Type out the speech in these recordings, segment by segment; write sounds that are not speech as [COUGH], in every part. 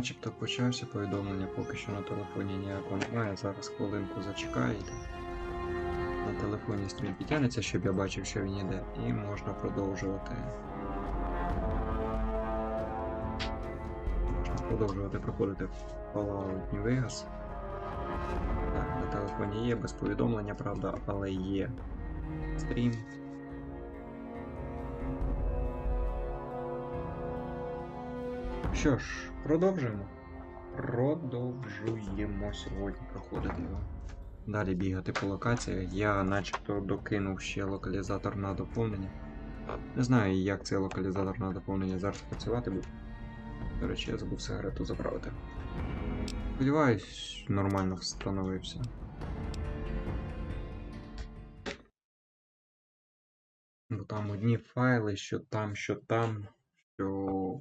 Начебто почався повідомлення, поки що на телефоні ніякого немає. Зараз хвилинку зачекаєте. На телефоні стрім підтягнеться, щоб я бачив, що він іде, і можна продовжувати. Можна продовжувати проходити Fallout New Vegas. Так, на телефоні є без повідомлення, правда, але є стрім. Що ж, продовжуємо. Продовжуємо сьогодні проходити. Далі бігати по локаціях. Я начебто докинув ще локалізатор на доповнення. Не знаю, як цей локалізатор на доповнення зараз працювати буде. До речі, я забув сигарету заправити. Сподіваюсь, нормально встановився. Бо там одні файли, що там, що там, що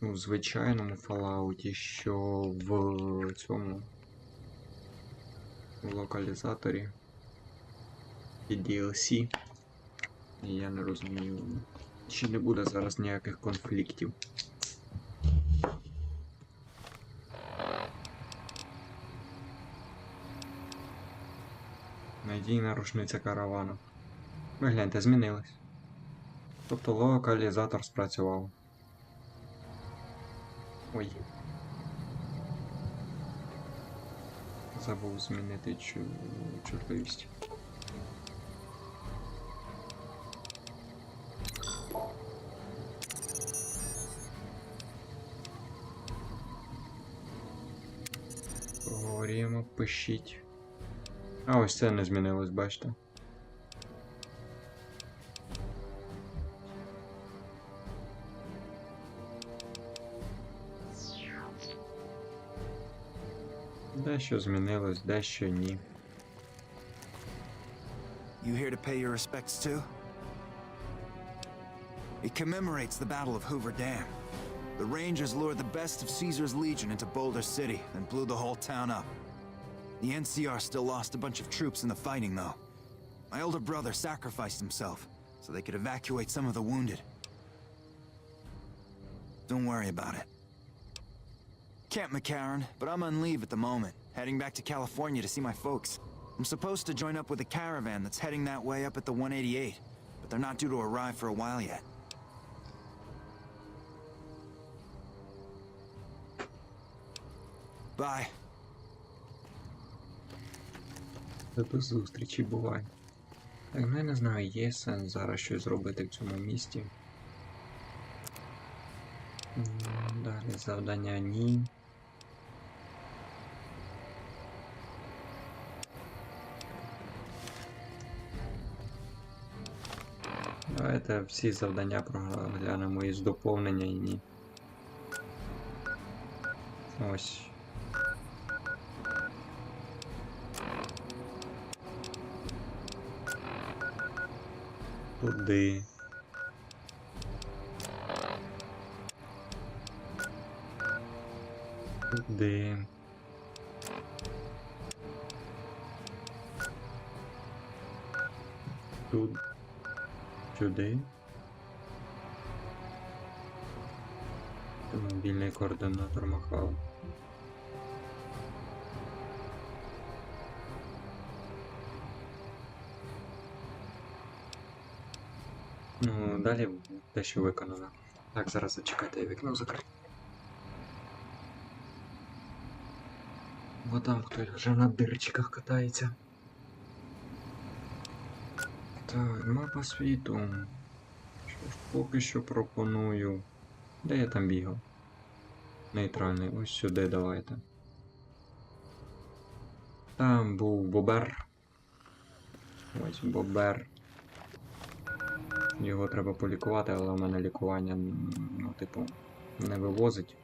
у звичайному Fallout, що в цьому в локалізаторі і DLC. І я не розумію, чи не буде зараз ніяких конфліктів. Надійна рушниця каравану. Ви гляньте, змінилось. Тобто локалізатор спрацював. Ой. Забув змінити чу... чутливість. Поговоримо, пишіть. А ось це не змінилось, бачите. Дещо змінилось, дещо ні. You here to pay your respects too? It commemorates the Battle of Hoover Dam. The Rangers lured the best of Caesar's Legion into Boulder City and blew the whole town up. The NCR still lost a bunch of troops in the fighting, though. My older brother sacrificed himself so they could evacuate some of the wounded. Don't worry about it. Camp McCarran, but I'm on leave at the moment, Heading back to California to see my folks. I'm supposed to join up with a caravan that's heading that way up at the 188, but they're not due to arrive for a while yet. Bye. До зустрічі бувай. Ну я не знаю, є сенс зараз щось зробити в цьому місті. Далі завдання ні. Давайте всі завдання проглянемо із доповнення і ні. Ось. Туди. Туди. Тут. Це Мобільний координатор махав. Ну, далі те, що виконано. Так, зараз зачекайте, я вікно закрию. Бо там хтось вже на дирчиках катається. Так, мапа світу. Що ж, поки що пропоную. Де я там бігав? Нейтральний, ось сюди давайте. Там був бобер. Ось бобер. Його треба полікувати, але в мене лікування, ну, типу, не вивозить.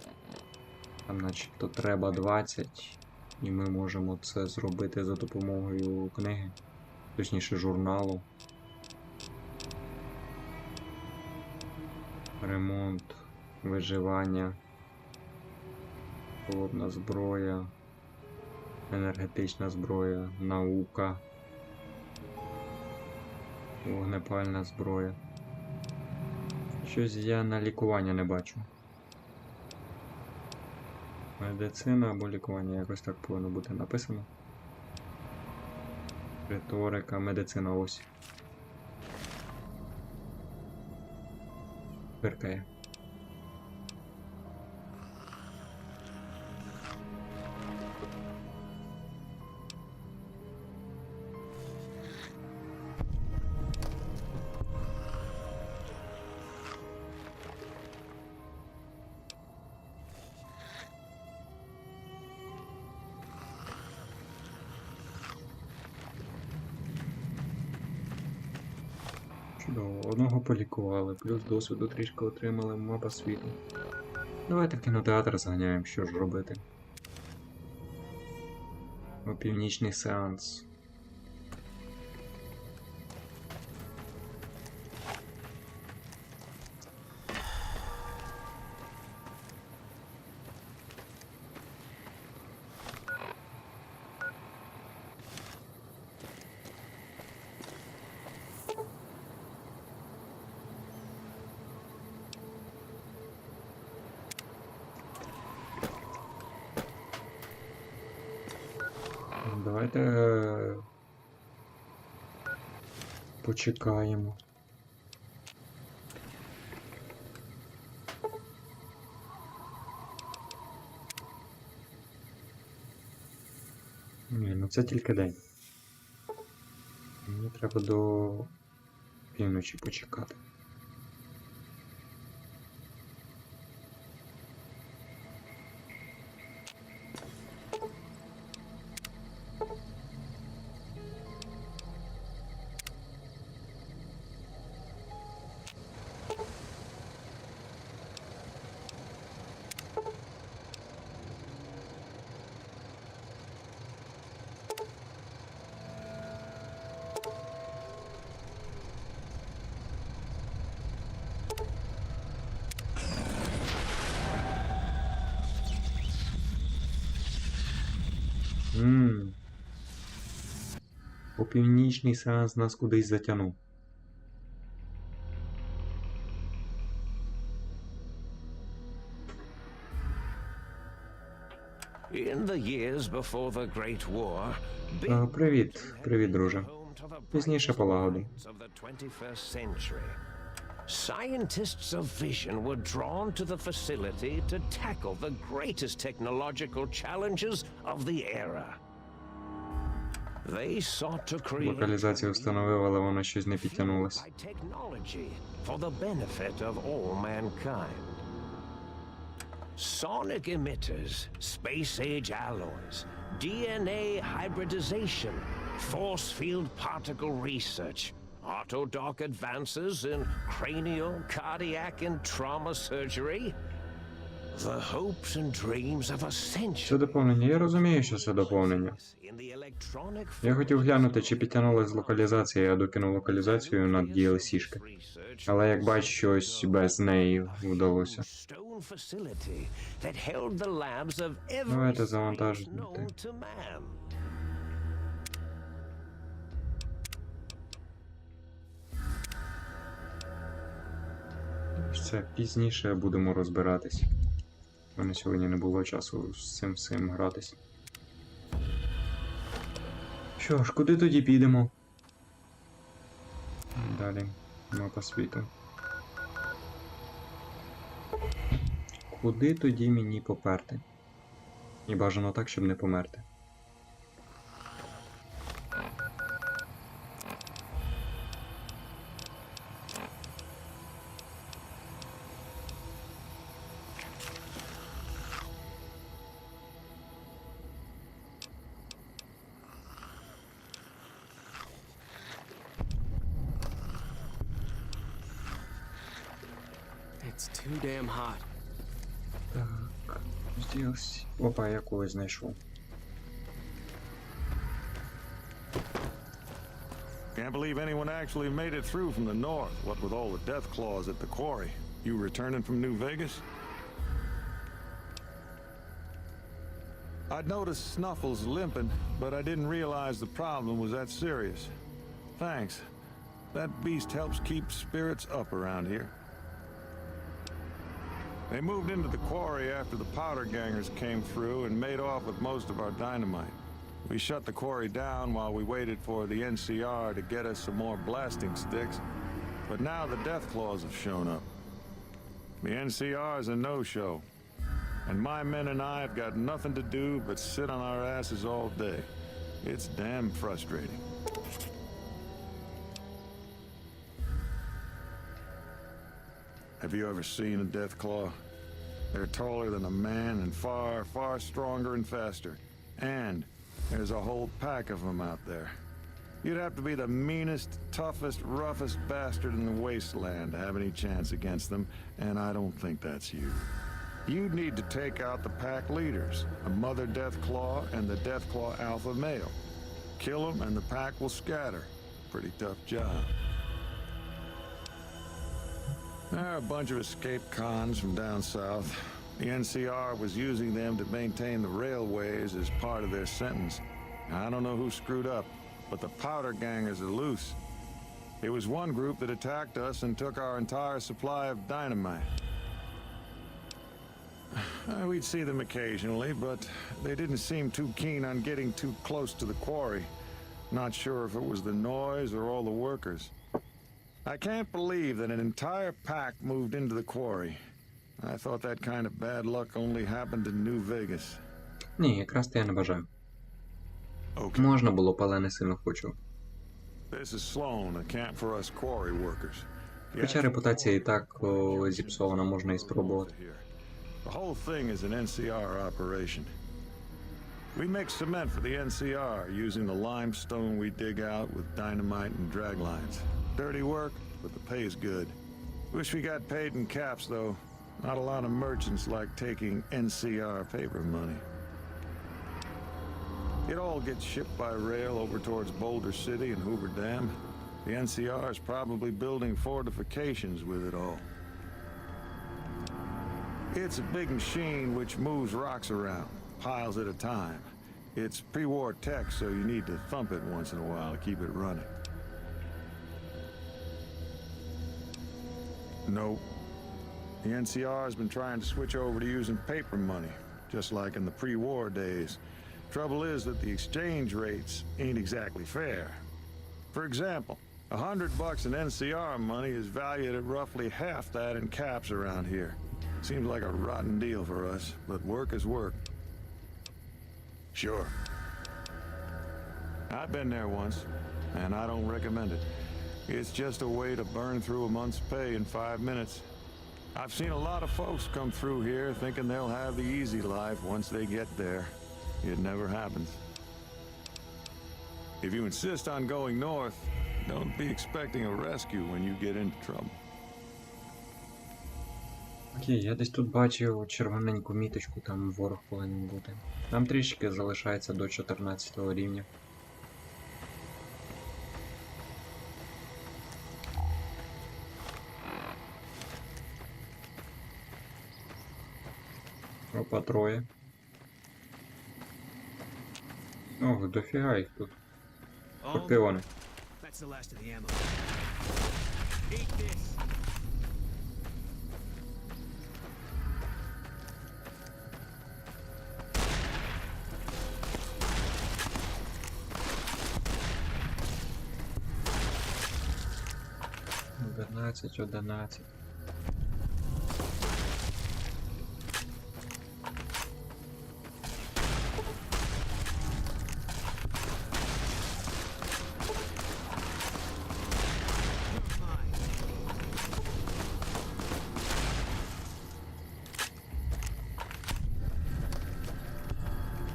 Там начебто треба 20, і ми можемо це зробити за допомогою книги, точніше журналу. Ремонт, виживання, холодна зброя, енергетична зброя, наука, вогнепальна зброя. Щось я на лікування не бачу. Медицина або лікування, якось так повинно бути написано. Риторика, медицина ось. करता है одного плюс досвіду трішки отримали, мапа світу. Давайте в кінотеатр зганяємо, що ж робити. О, північний сеанс. Давайте е, почекаємо. Ні, ну це тільки день. Мені треба до півночі почекати. Північний сеанс нас кудись затягнув. А, привіт, привіт, друже. Пізніше полагодимо. of the 21st century. Scientists of vision were drawn to the facility to tackle the greatest technological challenges of the era. Локалізацію встановив, але воно щось не підтягнулося. by technology for the benefit of all mankind. Sonic emitters, space age alloys, DNA hybridization, force field particle research, autodoc advances in cranial, cardiac, and trauma surgery. Це доповнення. Я розумію, що це доповнення. Я хотів глянути, чи підтягнулась локалізація, я докинув локалізацію на DLC-шки. Але як бачиш, щось без неї вдалося. Давайте завантажити. Це пізніше будемо розбиратись. У мене сьогодні не було часу з цим всім гратись. Що ж, куди тоді підемо? Далі. Мапа світу. Куди тоді мені поперти? І бажано так, щоб не померти. too damn hot. Так, зділась. Опа, я когось знайшов. Can't believe anyone actually made it through from the north, what with all the death claws at the quarry. You returning from New Vegas? I'd noticed Snuffles limping, but I didn't realize the problem was that serious. Thanks. That beast helps keep spirits up around here. They moved into the quarry after the powder gangers came through and made off with most of our dynamite. We shut the quarry down while we waited for the NCR to get us some more blasting sticks, but now the Death Claws have shown up. The NCR is a no-show, and my men and I have got nothing to do but sit on our asses all day. It's damn frustrating. Have you ever seen a death claw? They're taller than a man and far, far stronger and faster. And there's a whole pack of them out there. You'd have to be the meanest, toughest, roughest bastard in the wasteland to have any chance against them, and I don't think that's you. You'd need to take out the pack leaders, the Mother Death Claw and the Death Claw Alpha Male. Kill them and the pack will scatter. Pretty tough job. They're a bunch of escaped cons from down south. The NCR was using them to maintain the railways as part of their sentence. I don't know who screwed up, but the powder gangers are loose. It was one group that attacked us and took our entire supply of dynamite. Uh, [SIGHS] We'd see them occasionally, but they didn't seem too keen on getting too close to the quarry. Not sure if it was the noise or all the workers. I can't believe that an entire pack moved into the quarry. I thought that kind of bad luck only happened in New Vegas. Ні, якраз те я не бажаю. Okay. Можна було, але не сильно хочу. This is Sloan, a camp for us quarry workers. Хоча репутація і так о, зіпсована, можна і спробувати. The whole thing is an NCR operation. We make cement for the NCR using the limestone we dig out with dynamite and drag lines. Dirty work, but the pay's good. Wish we got paid in caps, though. Not a lot of merchants like taking NCR paper money. It all gets shipped by rail over towards Boulder City and Hoover Dam. The NCR is probably building fortifications with it all. It's a big machine which moves rocks around, piles at a time. It's pre-war tech, so you need to thump it once in a while to keep it running. Nope. The NCR has been trying to switch over to using paper money, just like in the pre-war days. Trouble is that the exchange rates ain't exactly fair. For example, a hundred bucks in NCR money is valued at roughly half that in caps around here. Seems like a rotten deal for us, but work is work. Sure. I've been there once, and I don't recommend it. It's just a way to burn through a month's pay in five minutes. I've seen a lot of folks come through here thinking they'll have the easy life once they get there. It never happens. If you insist on going north, don't be expecting a rescue when you get into trouble. Окей, я десь тут бачив червоненьку міточку, там ворог повинен бути. Нам трішки залишається до 14 рівня. Опа, троє. Ох, дофіга їх тут. Куди вони? That's the last of the ammo. Eat this. Одинадцять, одинадцять.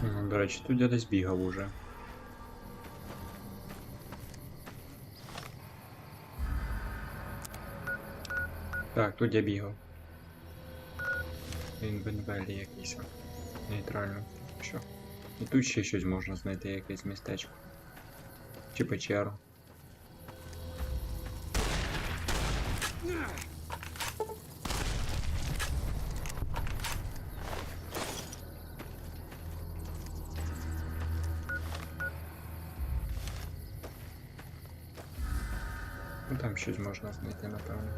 Ну, До речі, тут я десь бігав уже. Так, тут я бігав. Він Бенвелі якийсь. Нейтрально. Що? І тут ще щось можна знайти, якесь містечко. Чи печеру. там щось можна знайти, напевно.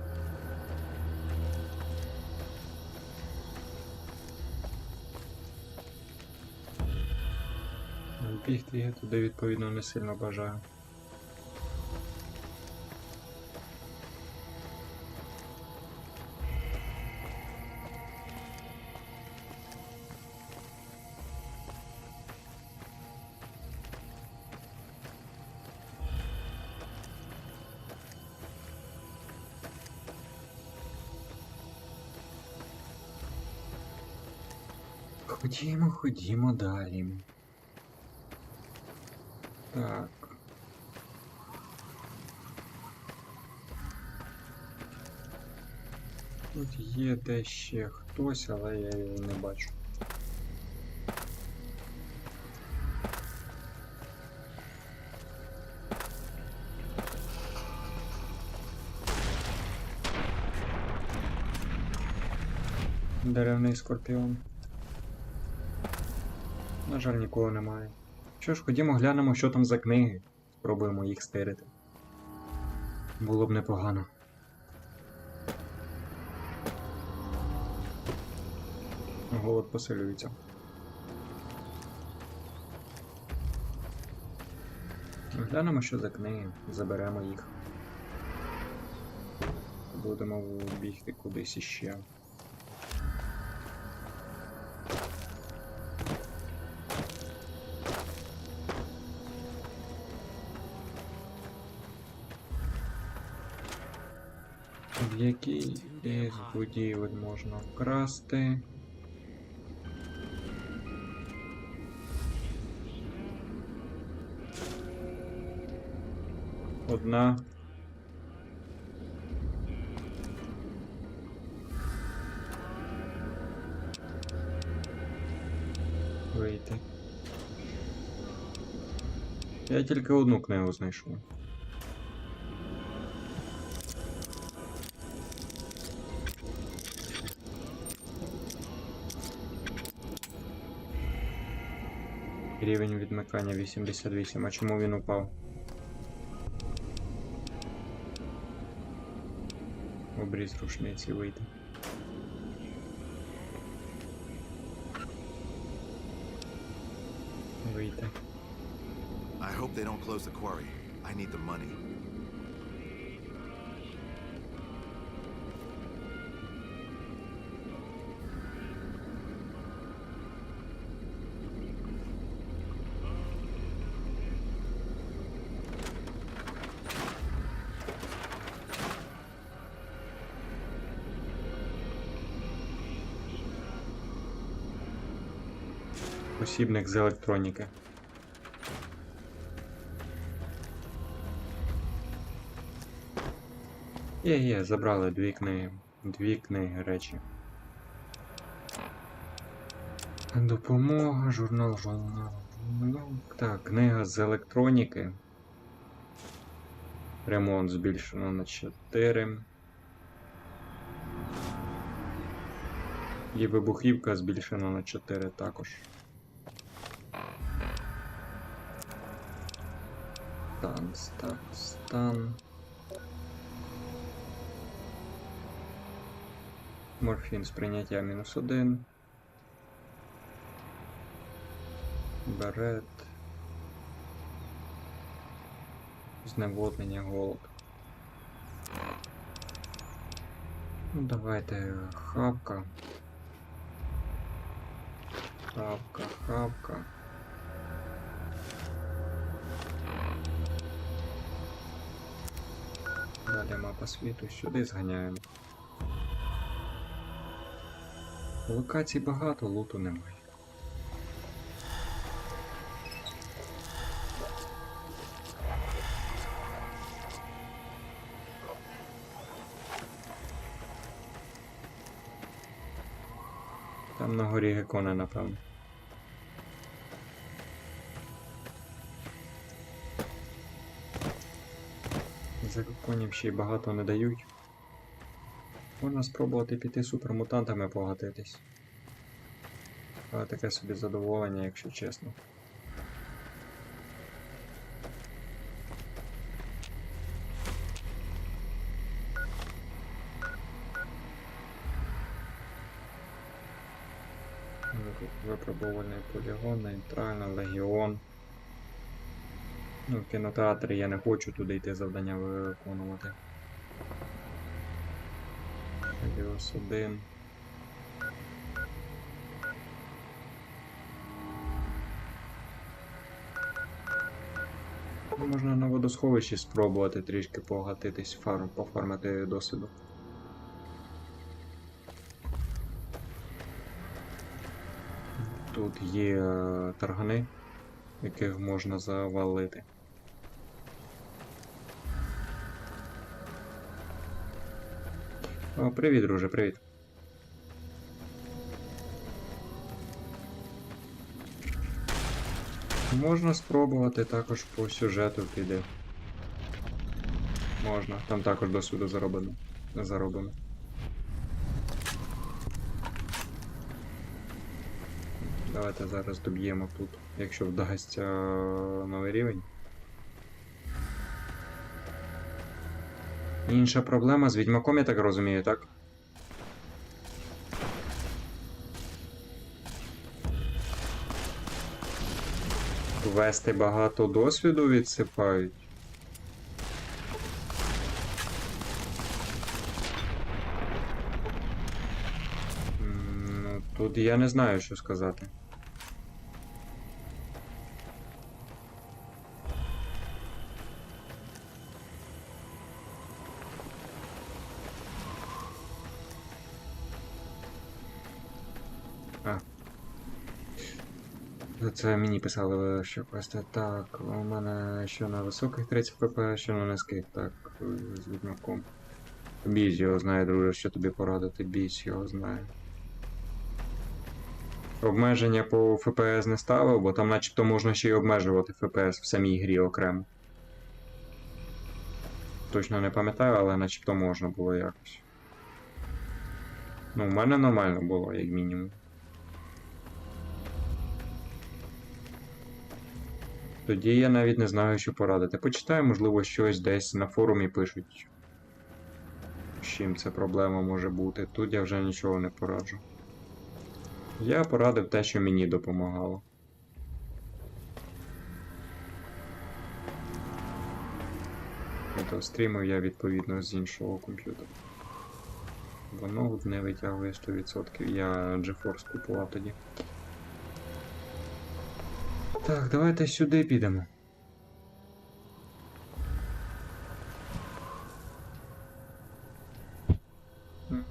Бігти я туди відповідно не сильно бажаю. Ходімо, ходімо далі. Так. Тут є де ще хтось, але я його не бачу. Деревний скорпіон. На жаль, нікого немає. Що ж, ходімо глянемо, що там за книги. Спробуємо їх стирити. Було б непогано. Голод посилюється. Глянемо, що за книги. Заберемо їх. Будемо бігти кудись іще. В якій із будівель можна вкрасти? Одна. Вийти. Я тільки одну книгу знайшов. Рівень відмикання 88. А чому він упав? Обріз рушниці вийде. Вийде. I hope they don't close the quarry. I need the money. Посібник з електроніки. Є, є, забрали дві книги. Дві книги речі. Допомога, журнал, журнал. Ну, так, книга з електроніки. Ремонт збільшено на 4. І вибухівка збільшена на 4 також. Стан, стан, стан. Морфін сприйняття мінус 1. Берет. Зневоднення голод. Ну, давайте хавка. Хавка, хавка. Далі мапа світу, сюди зганяємо. Локацій багато, луту немає. Там на горі гекони, напевно. За геконів ще й багато не дають. Можна спробувати піти супермутантами погатитись. Але таке собі задоволення, якщо чесно. Випробувальний полігон, нейтральна, легіон. Ну, в кінотеатрі я не хочу туди йти завдання виконувати. Радіус 1. Ну, Можна на водосховищі спробувати трішки погатитись, фарм, пофармити досвіду. Тут є е, таргани, яких можна завалити. О, привіт, друже, привіт. Можна спробувати також по сюжету піде. Можна. Там також досвіду зароблено. Зароблено. Давайте зараз доб'ємо тут, якщо вдасться е, новий рівень. Інша проблема з відьмаком, я так розумію, так? Квести багато досвіду відсипають. Ну, тут я не знаю, що сказати. А. Це мені писали, що квести. Так, у мене що на високих 30 pp, що на низьких, так, з відьмаком. Біс його знає, друже, що тобі порадити, біс його знає. Обмеження по FPS не ставив, бо там начебто можна ще й обмежувати FPS в самій грі окремо. Точно не пам'ятаю, але начебто можна було якось. Ну, у мене нормально було, як мінімум. Тоді я навіть не знаю, що порадити. Почитаю, можливо, щось десь на форумі пишуть. З чим це проблема може бути. Тут я вже нічого не пораджу. Я порадив те, що мені допомагало. То стрімив я відповідно з іншого комп'ютера. Воно не витягує 100%. Я GeForce купував тоді. Так, давайте сюди підемо.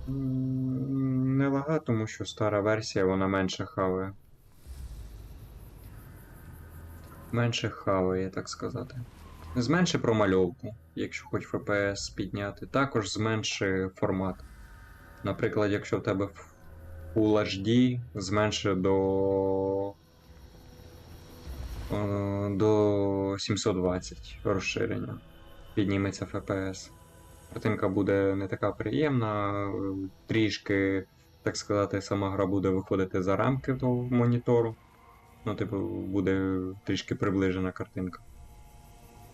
Не лага, тому що стара версія, вона менше хаває. Менше хаває, так сказати. Зменши промальовку, якщо хоч FPS підняти. Також зменши формат. Наприклад, якщо в тебе Full HD, зменши до до 720 розширення. Підніметься FPS. Картинка буде не така приємна, е, трішки, так сказати, сама гра буде виходити за рамки того монітору. Ну, типу, буде трішки приближена картинка.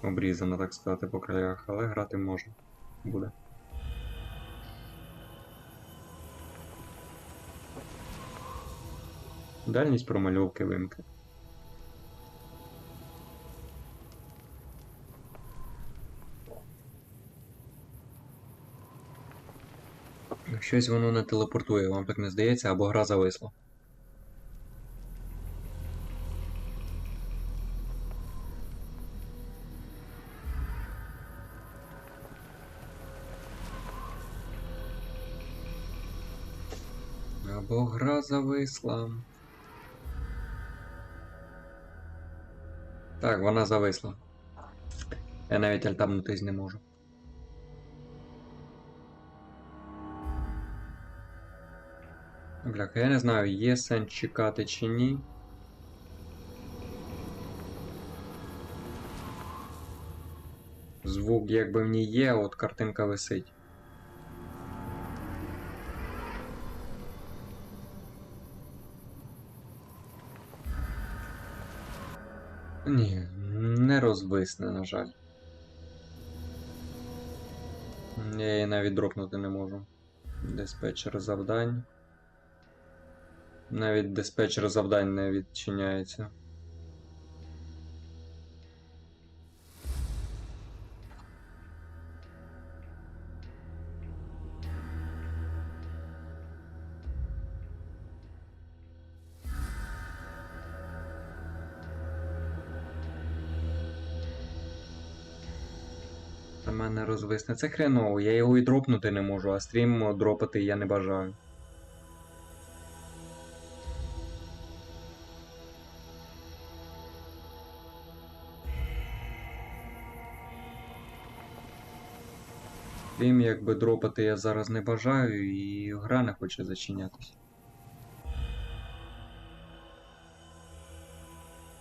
Обрізана, так сказати, по краях, але грати можна буде. Дальність промальовки вимки. Щось воно не телепортує, вам так не здається, або гра зависла. Або гра зависла. Так, вона зависла. Я навіть альтабнутись не можу. Бляха, я не знаю, є сенс чекати чи ні. Звук якби в ній є, от картинка висить. Ні, не розвисне, на жаль. Я її навіть дропнути не можу. Диспетчер завдань. Навіть диспетчер завдань не відчиняється. Та мене розвисне. Це хреново, я його і дропнути не можу, а стрім дропати я не бажаю. Якби дропати я зараз не бажаю і гра не хоче зачинятись.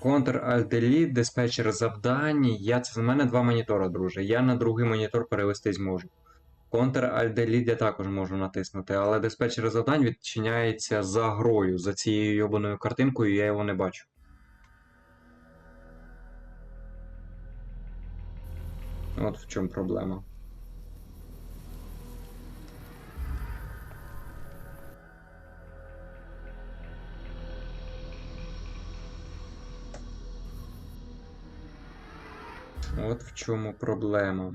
Ctrl-Alt-Delete, диспетчер завдань. Я це в мене два монітора, друже. Я на другий монітор перевести зможу. Ctrl-Alt-Delete я також можу натиснути, але диспетчер завдань відчиняється за грою, за цією йобаною картинкою, я його не бачу. От в чому проблема. От в чому проблема.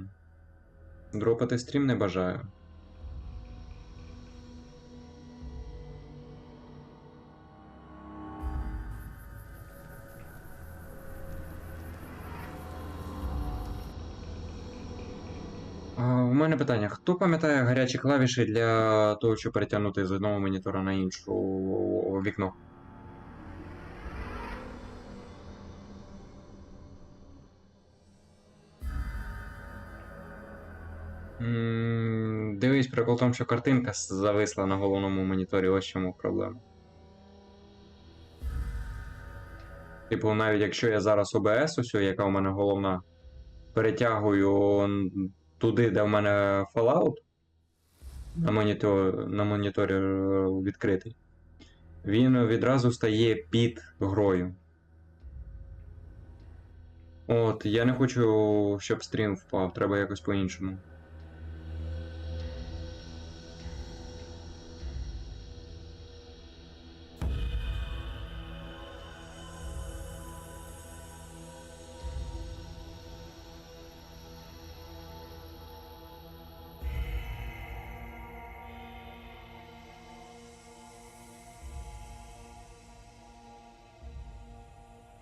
Дропати стрім не бажаю. У мене питання: хто пам'ятає гарячі клавіші для того, щоб перетягнути з одного монітора на іншу вікно? Дивись, прикол в тому, що картинка зависла на головному моніторі, ось в чому проблема. Типу, навіть якщо я зараз OBS, ось, яка у мене головна, перетягую туди, де в мене Fallout, на, монітор, на моніторі відкритий, він відразу стає під грою. От, я не хочу, щоб стрім впав, треба якось по-іншому.